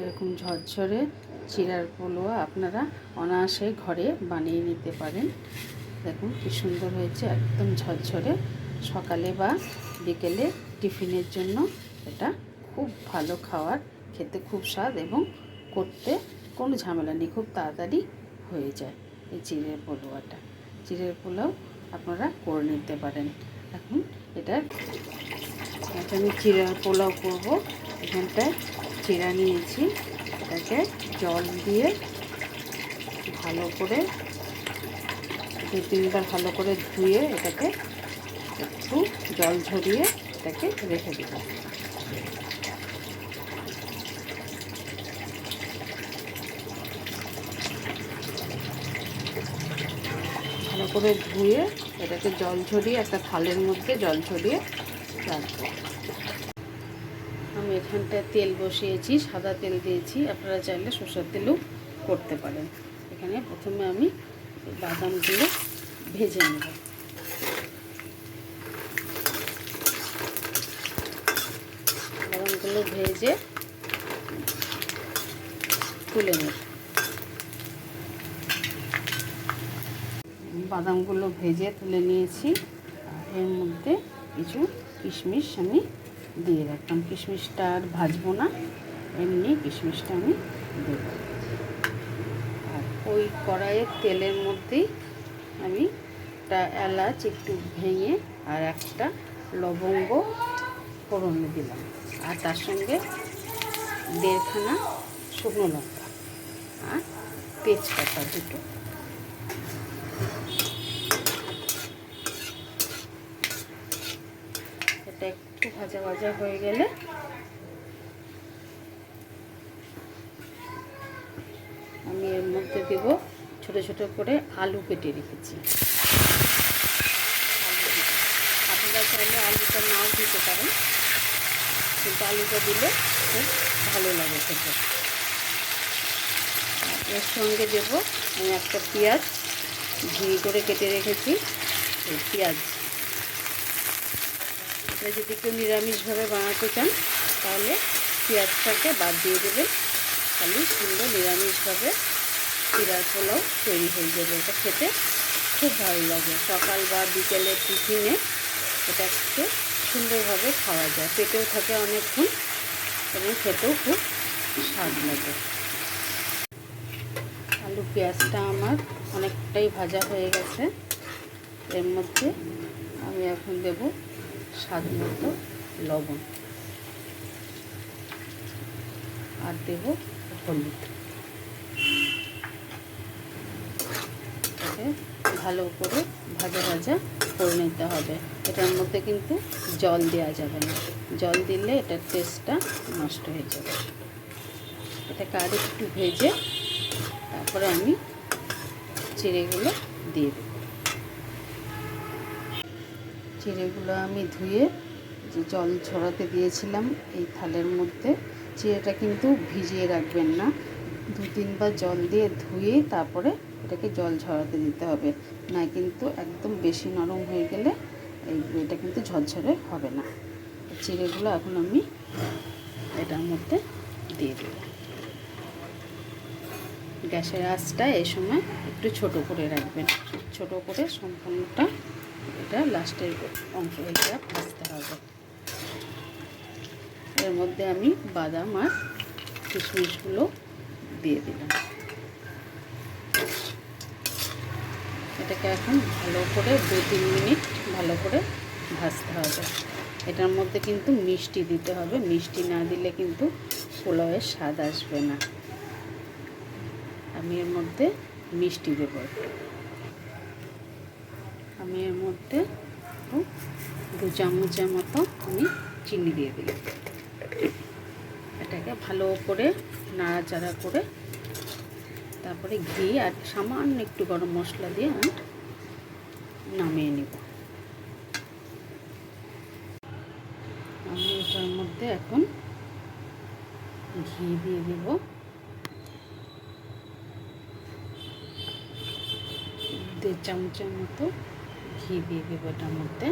এরকম ঝরঝরে চিরার পোলোয়া আপনারা অনায়াসে ঘরে বানিয়ে নিতে পারেন। দেখুন কি সুন্দর হয়েছে, একদম ঝরঝরে। সকালে বা বিকেলে টিফিনের জন্য এটা খুব ভালো খাওয়ার, খেতে খুব স্বাদ এবং করতে কোনো ঝামেলা নেই, খুব তাড়াতাড়ি হয়ে যায় এই চিড়ের পোলোয়াটা। চিড়ের পোলাও আপনারা করে নিতে পারেন। এখন এটা আমি চিড়া পোলাও করব। এখানটায় চিড়া নিয়েছি। এটাকে জল দিয়ে ভালো করে দু তিনবার ভালো করে ধুয়ে এটাকে একটু জল ঝরিয়ে এটাকে রেখে দেবো। ভালো করে ধুয়ে এটাকে জল ঝরিয়ে একটা থালের মধ্যে জল ঝরিয়ে রাখব। আমি এখানটায় তেল বসিয়েছি, সাদা তেল দিয়েছি। আপনারা চাইলে সরষের তেলও করতে পারেন। এখানে প্রথমে আমি বাদামগুলো ভেজে নেব। বাদামগুলো ভেজে তুলে নেব। বাদামগুলো ভেজে তুলে নিয়েছি। এর মধ্যে কিছু কিশমিশ আমি দিয়ে রাখলাম কিশমিশটা আর ভাজবো না, এমনি কিশমিশটা আমি দেব। আর ওই কড়াইয়ের তেলের মধ্যেই আমি একটা এলাচ একটু ভেঙে আর একটা লবঙ্গ ফোড়নে দিলাম। আর তার সঙ্গে দেড়খানা শুকনো লঙ্কা আর তেজপাতা দুটো এটা একটু ভাজা ভাজা হয়ে গেলে আমি এর মধ্যে দেব ছোট ছোট করে আলু কেটে রেখেছি। আপনারা চাইলে আলুটা নাও দিতে পারেন, কিন্তু আলুটা দিলে খুব ভালো লাগে খেতে। এর সঙ্গে দেবো আমি একটা পেঁয়াজ, ঘি করে কেটে রেখেছি, এই পেঁয়াজ। আপনারা যদি কেউ নিরামিষভাবে বানাতে চান, তাহলে পেঁয়াজটাকে বাদ দিয়ে দেবেন। খালি সুন্দর নিরামিষভাবে চিরার পোলাও তৈরি হয়ে যাবে এটা খেতে। খুব ভালো লাগে। সকাল বা বিকেলে টিফিনে এটা একটু সুন্দরভাবে খাওয়া যায়। পেটেও থাকে অনেকক্ষণ এবং খেতেও খুব স্বাদ লাগে। আলু পেঁয়াজটা আমার অনেকটাই ভাজা হয়ে গেছে। এর মধ্যে আমি এখন দেব স্বাদ মতো লবণ। আর দেব হলুদ। ভালো করে ভাজা ভাজা করে নিতে হবে। এটার মধ্যে কিন্তু জল দেওয়া যাবে না। জল দিলে এটার টেস্টটা নষ্ট হয়ে যাবে। এটাকে আর একটু ভেজে তারপরে আমি চিড়েগুলো দিয়ে দেবো। চিড়েগুলো আমি ধুয়ে যে জল ছড়াতে দিয়েছিলাম এই থালের মধ্যে। চিড়েটা কিন্তু ভিজিয়ে রাখবেন না। দু তিনবার জল দিয়ে ধুয়ে তারপরে এটাকে জল ঝরাতে দিতে হবে। না কিন্তু একদম বেশি নরম হয়ে গেলে এই এটা কিন্তু ঝরঝরে হবে না। চিড়েগুলো এখন আমি এটার মধ্যে দিয়ে দেব। গ্যাসের আঁচটা এই সময় একটু ছোট করে রাখবেন। ছোট করে সম্পূর্ণটা এটা লাস্টের অংশ এটা ভাজতে হবে। এর মধ্যে আমি বাদাম আর কিশমিশগুলো দিয়ে দিলাম। এটাকে এখন ভালো করে দু তিন মিনিট ভালো করে ভাজতে হবে। এটার মধ্যে কিন্তু মিষ্টি দিতে হবে। মিষ্টি না দিলে কিন্তু পোলাওয়ের স্বাদ আসবে না। আমি এর মধ্যে মিষ্টি দেব আমি এর মধ্যে দু চামচের মতো আমি চিনি দিয়ে দিলাম। এটাকে ভালো করে নাড়াচাড়া করে তারপরে ঘি আর সামান্য একটু গরম মশলা দিয়ে আমি নামিয়ে নেব। আমি এটার মধ্যে এখন ঘি দিয়ে দেব। দেড় চামচের মতো ঘি দিয়ে দেবো এটার মধ্যে।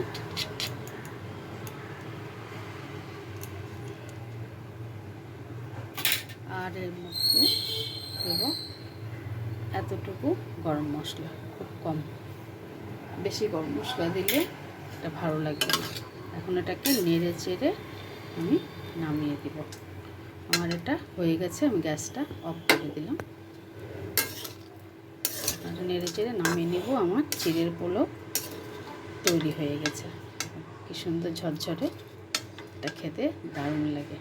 আর এর মধ্যে দেব এতটুকু গরম মশলা, খুব কম। বেশি গরম মশলা দিলে এটা ভালো লাগবে এখন এটাকে নেড়ে চেড়ে আমি নামিয়ে দিব। আমার এটা হয়ে গেছে, আমি গ্যাসটা অফ করে দিলাম। নেড়ে চেড়ে নামিয়ে নিব আমার চিড়ের পোলো তৈরি হয়ে গেছে। কি সুন্দর ঝরঝরে। এটা খেতে দারুণ লাগে।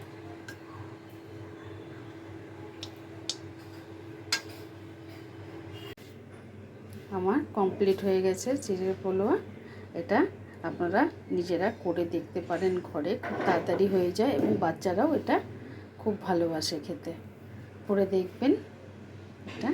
আমার কমপ্লিট হয়ে গেছে চিড়ের পোলোয়া। এটা আপনারা নিজেরা করে দেখতে পারেন ঘরে। খুব তাড়াতাড়ি হয়ে যায় এবং বাচ্চারাও এটা খুব ভালোবাসে খেতে। করে দেখবেন। এটা